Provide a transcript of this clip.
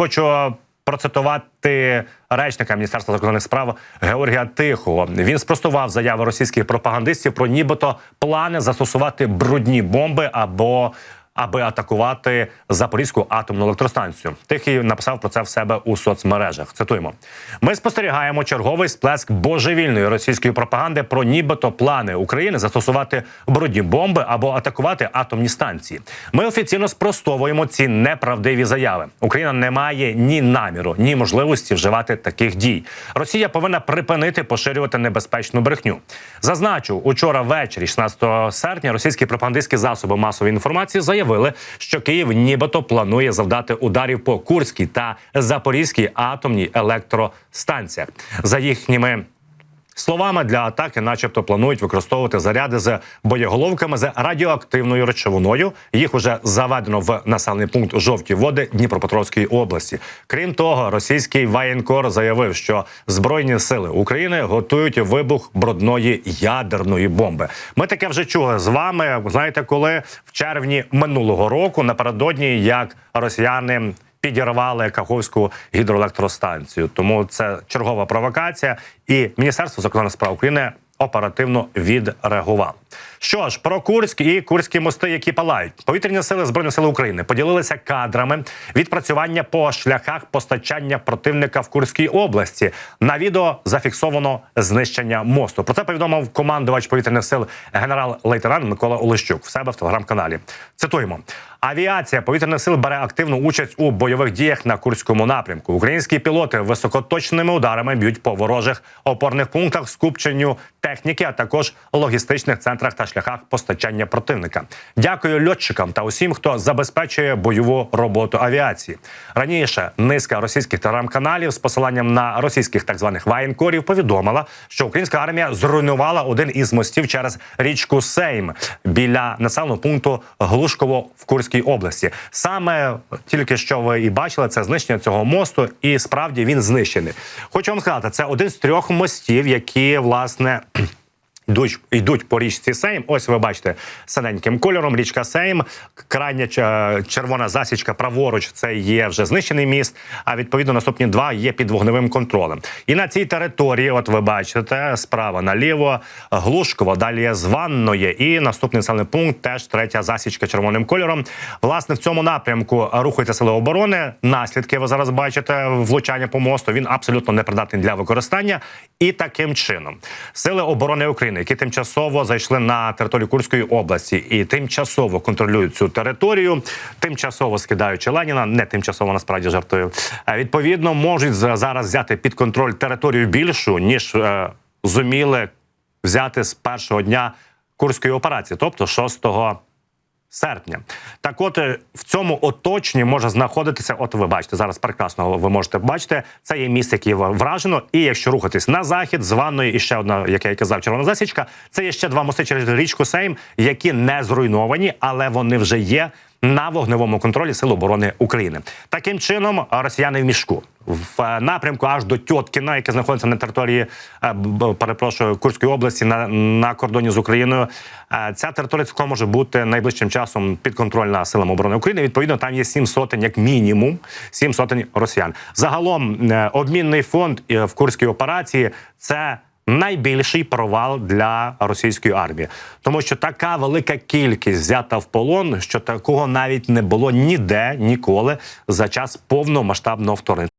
хочу процитувати речника Міністерства закордонних справ Георгія Тихого. Він спростував заяви російських пропагандистів про нібито плани застосувати брудні бомби або аби атакувати Запорізьку атомну електростанцію. Тихий написав про це в себе у соцмережах. Цитуємо: ми спостерігаємо черговий сплеск божевільної російської пропаганди про нібито плани України застосувати брудні бомби або атакувати атомні станції. Ми офіційно спростовуємо ці неправдиві заяви. Україна не має ні наміру, ні можливості вживати таких дій. Росія повинна припинити поширювати небезпечну брехню. Зазначу, учора ввечері, 16 серпня, російські пропагандистські засоби масової інформації заявили, що Київ нібито планує завдати ударів по Курській та Запорізькій атомній електростанціях. За їхніми Словами для атаки, начебто, планують використовувати заряди з боєголовками з радіоактивною речовиною. Їх уже заведено в населений пункт жовті води Дніпропетровської області. Крім того, російський воєнкор заявив, що збройні сили України готують вибух брудної ядерної бомби. Ми таке вже чули з вами. Знаєте, коли в червні минулого року напередодні як росіяни підірвали Каховську гідроелектростанцію. Тому це чергова провокація, і Міністерство закордонних справ України оперативно відреагувало. Що ж, про Курськ і Курські мости, які палають, повітряні сили збройних сил України поділилися кадрами відпрацювання по шляхах постачання противника в Курській області. На відео зафіксовано знищення мосту. Про це повідомив командувач повітряних сил генерал-лейтенант Микола Олещук в себе в телеграм-каналі. Цитуємо. Авіація повітряних сил бере активну участь у бойових діях на курському напрямку. Українські пілоти високоточними ударами б'ють по ворожих опорних пунктах, скупченню техніки, а також логістичних центрах та шляхах постачання противника. Дякую льотчикам та усім, хто забезпечує бойову роботу авіації. Раніше низка російських телеграм-каналів з посиланням на російських так званих воєнкорів повідомила, що українська армія зруйнувала один із мостів через річку Сейм біля населеного пункту Глушково в Курській області. Саме тільки що ви і бачили це знищення цього мосту, і справді він знищений. Хочу вам сказати, це один з трьох мостів, які власне. Йдуть, йдуть по річці Сейм. Ось ви бачите синеньким кольором. Річка Сейм, крайня червона засічка праворуч. Це є вже знищений міст. А відповідно наступні два є під вогневим контролем. І на цій території, от ви бачите, справа наліво Глушково, далі є Званноє. І наступний населений пункт теж третя засічка червоним кольором. Власне, в цьому напрямку рухаються сили оборони. Наслідки ви зараз бачите влучання по мосту. Він абсолютно непридатний для використання. І таким чином сили оборони України, які тимчасово зайшли на територію Курської області і тимчасово контролюють цю територію, тимчасово скидаючи Леніна, не тимчасово насправді жартую. е, Відповідно, можуть за- зараз взяти під контроль територію більшу ніж е, зуміли взяти з першого дня курської операції, тобто 6 серпня. Так, от е, в цьому оточенні може знаходитися. От ви бачите зараз прекрасно. Ви можете бачити, це є місце, яке вражено. І якщо рухатись на захід, з ванною і ще одна, як я казав, червона засічка. Це є ще два мости через річку Сейм, які не зруйновані, але вони вже є на вогневому контролі Сил оборони України. Таким чином, росіяни в мішку в е, напрямку аж до Тьоткіна, яке знаходиться на території е, перепрошую Курської області на, на кордоні з Україною. Е, Ця територія цілком може бути найближчим часом підконтрольна силам оборони України. Відповідно, там є сім сотень, як мінімум, сім сотень росіян. Загалом обмінний фонд в курській операції це. Найбільший провал для російської армії, тому що така велика кількість взята в полон, що такого навіть не було ніде ніколи за час повномасштабного вторгнення.